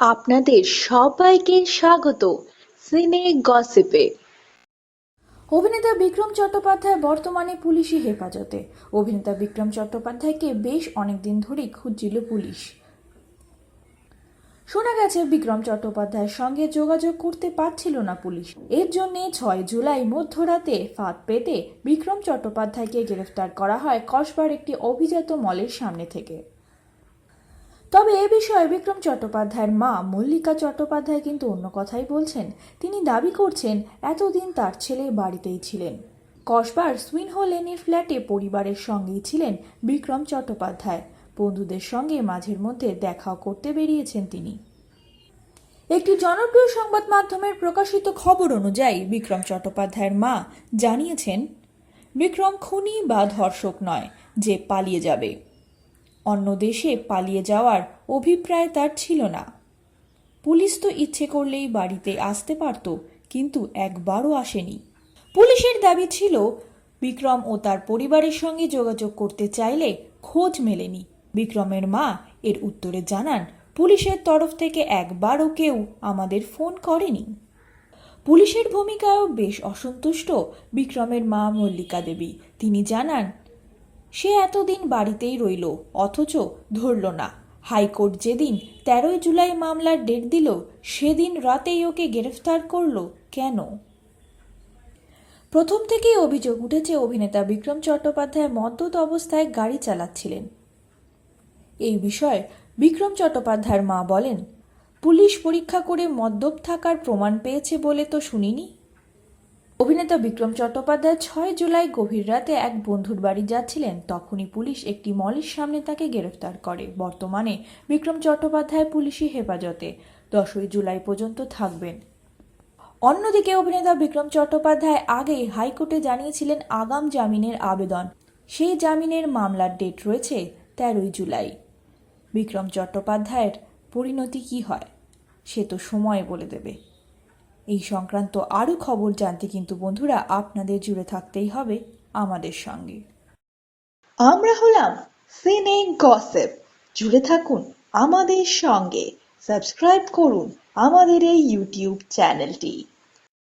আপনাদের সবাইকে স্বাগত সিনে গসিপে। অভিনেতা বিক্রম চট্টোপাধ্যায় বর্তমানে পুলিশি হেফাজতে। অভিনেতা বিক্রম চট্টোপাধ্যায়কে বেশ অনেকদিন ধরেই খুঁজছিল পুলিশ। শোনা গেছে, বিক্রম চট্টোপাধ্যায়ের সঙ্গে যোগাযোগ করতে পারছিল না পুলিশ। এর জন্যে ছয় জুলাই মধ্যরাতে ফাঁদ পেতে বিক্রম চট্টোপাধ্যায়কে গ্রেফতার করা হয় কসবার একটি অভিজাত মলের সামনে থেকে। তবে এ বিষয়ে বিক্রম চট্টোপাধ্যায়ের মা মল্লিকা চট্টোপাধ্যায় কিন্তু অন্য কথাই বলছেন। তিনি দাবি করছেন, এতদিন তার ছেলে বাড়িতেই ছিলেন। কসবার সুইনহো লেনের ফ্ল্যাটে পরিবারের সঙ্গেই ছিলেন বিক্রম চট্টোপাধ্যায়। বন্ধুদের সঙ্গে মাঝের মধ্যে দেখাও করতে বেরিয়েছেন তিনি। একটি জনপ্রিয় সংবাদ মাধ্যমের প্রকাশিত খবর অনুযায়ী বিক্রম চট্টোপাধ্যায়ের মা জানিয়েছেন, বিক্রম খুনি বা ধর্ষক নয়, যে পালিয়ে যাবে। অন্য দেশে পালিয়ে যাওয়ার অভিপ্রায় তার ছিল না। পুলিশ তো ইচ্ছে করলেই বাড়িতে আসতে পারত, কিন্তু একবারও আসেনি। পুলিশের দাবি ছিল, বিক্রম ও তার পরিবারের সঙ্গে যোগাযোগ করতে চাইলে খোঁজ মেলেনি। বিক্রমের মা এর উত্তরে জানান, পুলিশের তরফ থেকে একবারও কেউ আমাদের ফোন করেনি। পুলিশের ভূমিকায়ও বেশ অসন্তুষ্ট বিক্রমের মা মল্লিকা দেবী। তিনি জানান সে এতদিন বাড়িতেই রইল, অথচ ধরল না। হাইকোর্ট যেদিন তেরোই জুলাই মামলার ডেট দিল, সেদিন রাতেই ওকে গ্রেফতার করল কেন? প্রথম থেকেই অভিযোগ উঠেছে অভিনেতা বিক্রম চট্টোপাধ্যায় মদ্যত অবস্থায় গাড়ি চালাচ্ছিলেন। এই বিষয়ে বিক্রম চট্টোপাধ্যায়ের মা বলেন, পুলিশ পরীক্ষা করে মদ্যপ থাকার প্রমাণ পেয়েছে বলে তো শুনিনি। অভিনেতা বিক্রম চট্টোপাধ্যায় ছয় জুলাই গভীর রাতে এক বন্ধুর বাড়ি যাচ্ছিলেন। তখনই পুলিশ একটি মলের সামনে তাকে গ্রেফতার করে। বর্তমানে বিক্রম চট্টোপাধ্যায় পুলিশি হেফাজতে। দশই জুলাই পর্যন্ত থাকবেন। অন্যদিকে অভিনেতা বিক্রম চট্টোপাধ্যায় আগেই হাইকোর্টে জানিয়েছিলেন আগাম জামিনের আবেদন। সেই জামিনের মামলার ডেট রয়েছে তেরোই জুলাই। বিক্রম চট্টোপাধ্যায়ের পরিণতি কি হয়? সে তো সময় বলে দেবে। এই সংক্রান্ত আরও খবর জানতে কিন্তু বন্ধুরা আপনাদের জুড়ে থাকতেই হবে আমাদের সঙ্গে। আমরা হলাম সিনে গসেপ জুড়ে থাকুন আমাদের সঙ্গে। সাবস্ক্রাইব করুন আমাদের এই ইউটিউব চ্যানেলটি